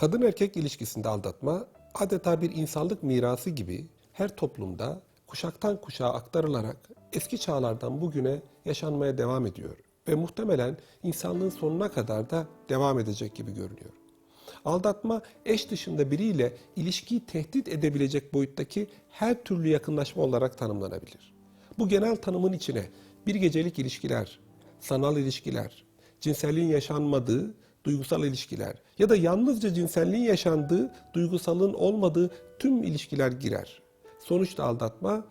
Kadın erkek ilişkisinde aldatma adeta bir insanlık mirası gibi her toplumda kuşaktan kuşağa aktarılarak eski çağlardan bugüne yaşanmaya devam ediyor ve muhtemelen insanlığın sonuna kadar da devam edecek gibi görünüyor. Aldatma eş dışında biriyle ilişkiyi tehdit edebilecek boyuttaki her türlü yakınlaşma olarak tanımlanabilir. Bu genel tanımın içine bir gecelik ilişkiler, sanal ilişkiler, cinselliğin yaşanmadığı duygusal ilişkiler ya da yalnızca cinselliğin yaşandığı, duygusalın olmadığı tüm ilişkiler girer. Sonuçta aldatma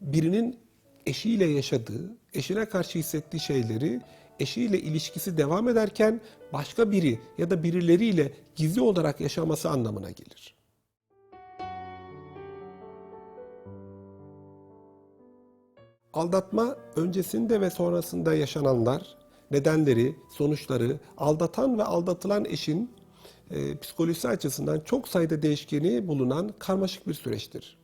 birinin eşiyle yaşadığı, eşine karşı hissettiği şeyleri eşiyle ilişkisi devam ederken başka biri ya da birileriyle gizli olarak yaşaması anlamına gelir. Aldatma öncesinde ve sonrasında yaşananlar, nedenleri, sonuçları, aldatan ve aldatılan eşin e, psikolojisi açısından çok sayıda değişkeni bulunan karmaşık bir süreçtir.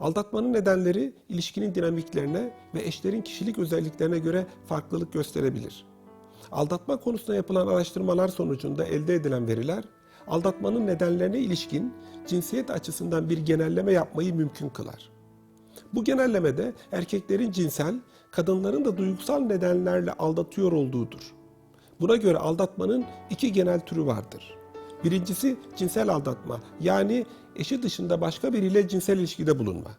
Aldatmanın nedenleri ilişkinin dinamiklerine ve eşlerin kişilik özelliklerine göre farklılık gösterebilir. Aldatma konusunda yapılan araştırmalar sonucunda elde edilen veriler, aldatmanın nedenlerine ilişkin cinsiyet açısından bir genelleme yapmayı mümkün kılar. Bu genellemede erkeklerin cinsel, kadınların da duygusal nedenlerle aldatıyor olduğudur. Buna göre aldatmanın iki genel türü vardır. Birincisi cinsel aldatma yani eşi dışında başka biriyle cinsel ilişkide bulunma.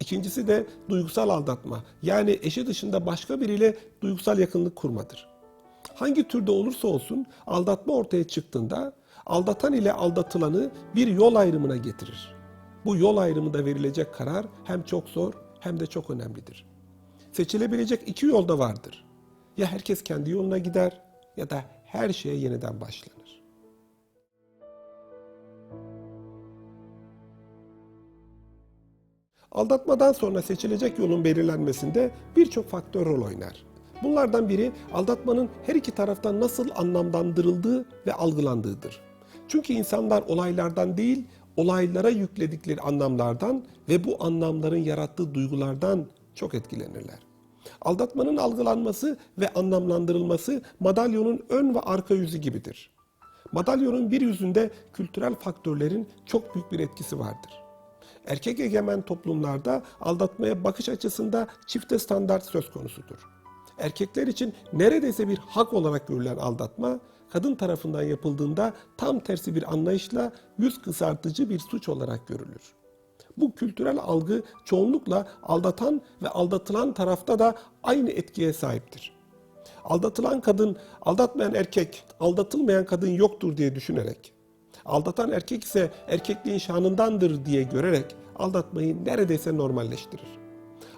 İkincisi de duygusal aldatma yani eşi dışında başka biriyle duygusal yakınlık kurmadır. Hangi türde olursa olsun aldatma ortaya çıktığında aldatan ile aldatılanı bir yol ayrımına getirir. Bu yol ayrımında verilecek karar hem çok zor hem de çok önemlidir. Seçilebilecek iki yol da vardır. Ya herkes kendi yoluna gider ya da her şeye yeniden başlanır. Aldatmadan sonra seçilecek yolun belirlenmesinde birçok faktör rol oynar. Bunlardan biri aldatmanın her iki taraftan nasıl anlamlandırıldığı ve algılandığıdır. Çünkü insanlar olaylardan değil, olaylara yükledikleri anlamlardan ve bu anlamların yarattığı duygulardan çok etkilenirler. Aldatmanın algılanması ve anlamlandırılması madalyonun ön ve arka yüzü gibidir. Madalyonun bir yüzünde kültürel faktörlerin çok büyük bir etkisi vardır. Erkek egemen toplumlarda aldatmaya bakış açısında çifte standart söz konusudur. Erkekler için neredeyse bir hak olarak görülen aldatma, kadın tarafından yapıldığında tam tersi bir anlayışla yüz kızartıcı bir suç olarak görülür. Bu kültürel algı çoğunlukla aldatan ve aldatılan tarafta da aynı etkiye sahiptir. Aldatılan kadın, aldatmayan erkek, aldatılmayan kadın yoktur diye düşünerek, aldatan erkek ise erkekliğin şanındandır diye görerek aldatmayı neredeyse normalleştirir.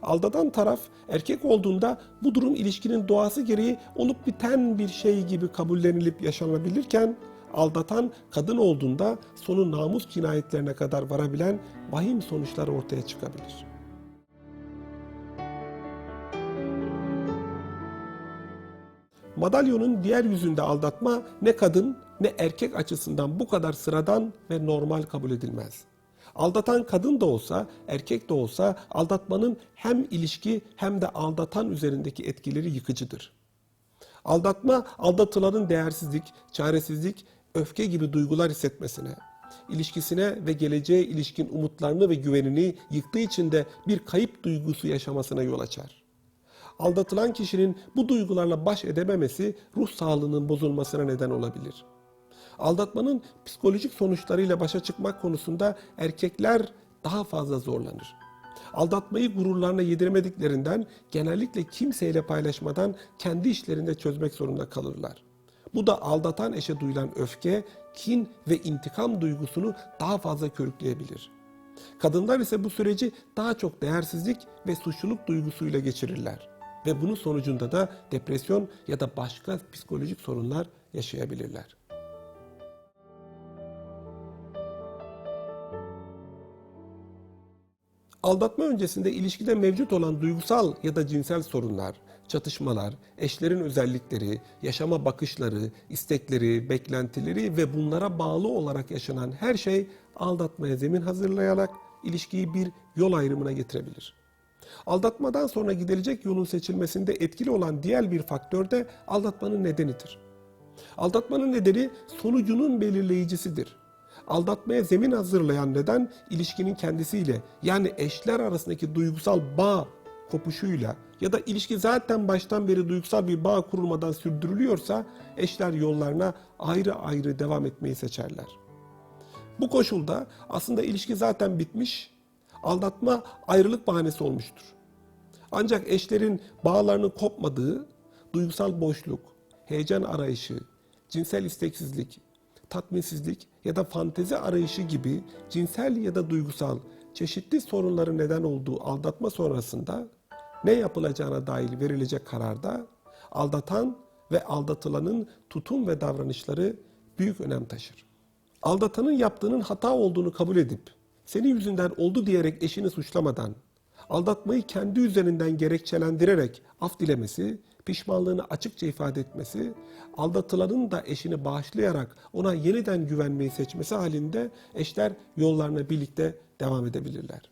Aldatan taraf erkek olduğunda bu durum ilişkinin doğası gereği olup biten bir şey gibi kabullenilip yaşanabilirken aldatan kadın olduğunda sonu namus cinayetlerine kadar varabilen vahim sonuçlar ortaya çıkabilir. Madalyonun diğer yüzünde aldatma ne kadın ne erkek açısından bu kadar sıradan ve normal kabul edilmez. Aldatan kadın da olsa, erkek de olsa aldatmanın hem ilişki hem de aldatan üzerindeki etkileri yıkıcıdır. Aldatma, aldatılanın değersizlik, çaresizlik, öfke gibi duygular hissetmesine, ilişkisine ve geleceğe ilişkin umutlarını ve güvenini yıktığı için de bir kayıp duygusu yaşamasına yol açar. Aldatılan kişinin bu duygularla baş edememesi ruh sağlığının bozulmasına neden olabilir.'' Aldatmanın psikolojik sonuçlarıyla başa çıkmak konusunda erkekler daha fazla zorlanır. Aldatmayı gururlarına yediremediklerinden genellikle kimseyle paylaşmadan kendi işlerinde çözmek zorunda kalırlar. Bu da aldatan eşe duyulan öfke, kin ve intikam duygusunu daha fazla körükleyebilir. Kadınlar ise bu süreci daha çok değersizlik ve suçluluk duygusuyla geçirirler ve bunun sonucunda da depresyon ya da başka psikolojik sorunlar yaşayabilirler. Aldatma öncesinde ilişkide mevcut olan duygusal ya da cinsel sorunlar, çatışmalar, eşlerin özellikleri, yaşama bakışları, istekleri, beklentileri ve bunlara bağlı olarak yaşanan her şey aldatmaya zemin hazırlayarak ilişkiyi bir yol ayrımına getirebilir. Aldatmadan sonra gidilecek yolun seçilmesinde etkili olan diğer bir faktör de aldatmanın nedenidir. Aldatmanın nedeni sonucunun belirleyicisidir. Aldatmaya zemin hazırlayan neden ilişkinin kendisiyle yani eşler arasındaki duygusal bağ kopuşuyla ya da ilişki zaten baştan beri duygusal bir bağ kurulmadan sürdürülüyorsa eşler yollarına ayrı ayrı devam etmeyi seçerler. Bu koşulda aslında ilişki zaten bitmiş, aldatma ayrılık bahanesi olmuştur. Ancak eşlerin bağlarının kopmadığı, duygusal boşluk, heyecan arayışı, cinsel isteksizlik, tatminsizlik ya da fantezi arayışı gibi cinsel ya da duygusal çeşitli sorunların neden olduğu aldatma sonrasında ne yapılacağına dair verilecek kararda aldatan ve aldatılanın tutum ve davranışları büyük önem taşır. Aldatanın yaptığının hata olduğunu kabul edip senin yüzünden oldu diyerek eşini suçlamadan aldatmayı kendi üzerinden gerekçelendirerek af dilemesi, pişmanlığını açıkça ifade etmesi, aldatılanın da eşini bağışlayarak ona yeniden güvenmeyi seçmesi halinde eşler yollarına birlikte devam edebilirler.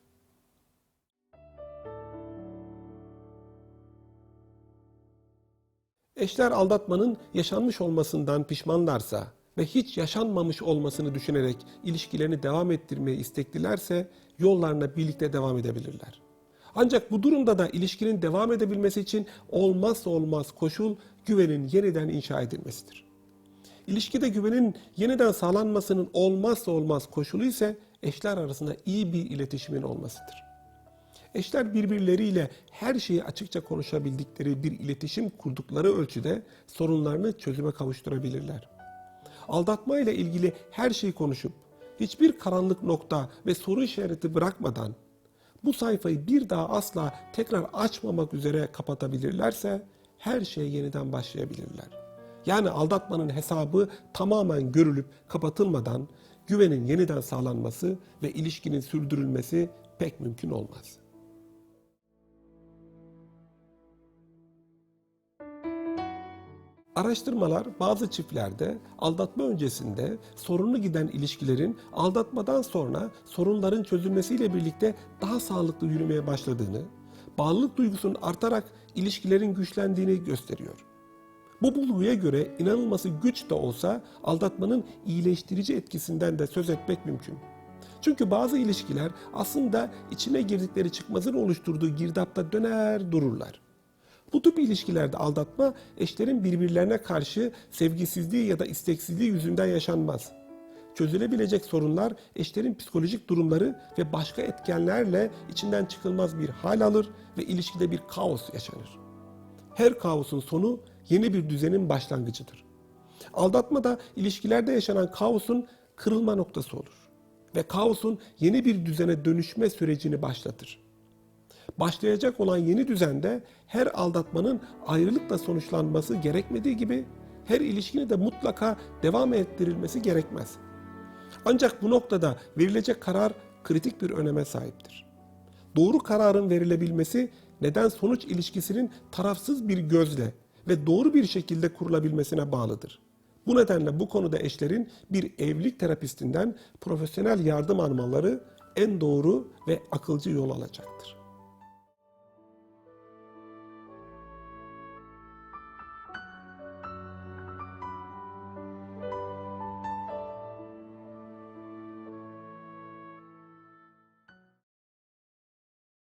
Eşler aldatmanın yaşanmış olmasından pişmanlarsa ve hiç yaşanmamış olmasını düşünerek ilişkilerini devam ettirmeye isteklilerse yollarına birlikte devam edebilirler. Ancak bu durumda da ilişkinin devam edebilmesi için olmazsa olmaz koşul güvenin yeniden inşa edilmesidir. İlişkide güvenin yeniden sağlanmasının olmazsa olmaz koşulu ise eşler arasında iyi bir iletişimin olmasıdır. Eşler birbirleriyle her şeyi açıkça konuşabildikleri bir iletişim kurdukları ölçüde sorunlarını çözüme kavuşturabilirler. Aldatma ile ilgili her şeyi konuşup hiçbir karanlık nokta ve soru işareti bırakmadan bu sayfayı bir daha asla tekrar açmamak üzere kapatabilirlerse her şeye yeniden başlayabilirler. Yani aldatmanın hesabı tamamen görülüp kapatılmadan güvenin yeniden sağlanması ve ilişkinin sürdürülmesi pek mümkün olmaz. Araştırmalar bazı çiftlerde aldatma öncesinde sorunlu giden ilişkilerin aldatmadan sonra sorunların çözülmesiyle birlikte daha sağlıklı yürümeye başladığını, bağlılık duygusunun artarak ilişkilerin güçlendiğini gösteriyor. Bu bulguya göre inanılması güç de olsa aldatmanın iyileştirici etkisinden de söz etmek mümkün. Çünkü bazı ilişkiler aslında içine girdikleri çıkmazın oluşturduğu girdapta döner dururlar. Bu tip ilişkilerde aldatma eşlerin birbirlerine karşı sevgisizliği ya da isteksizliği yüzünden yaşanmaz. Çözülebilecek sorunlar eşlerin psikolojik durumları ve başka etkenlerle içinden çıkılmaz bir hal alır ve ilişkide bir kaos yaşanır. Her kaosun sonu yeni bir düzenin başlangıcıdır. Aldatma da ilişkilerde yaşanan kaosun kırılma noktası olur ve kaosun yeni bir düzene dönüşme sürecini başlatır. Başlayacak olan yeni düzende her aldatmanın ayrılıkla sonuçlanması gerekmediği gibi her ilişkinin de mutlaka devam ettirilmesi gerekmez. Ancak bu noktada verilecek karar kritik bir öneme sahiptir. Doğru kararın verilebilmesi neden sonuç ilişkisinin tarafsız bir gözle ve doğru bir şekilde kurulabilmesine bağlıdır. Bu nedenle bu konuda eşlerin bir evlilik terapistinden profesyonel yardım almaları en doğru ve akılcı yol alacaktır.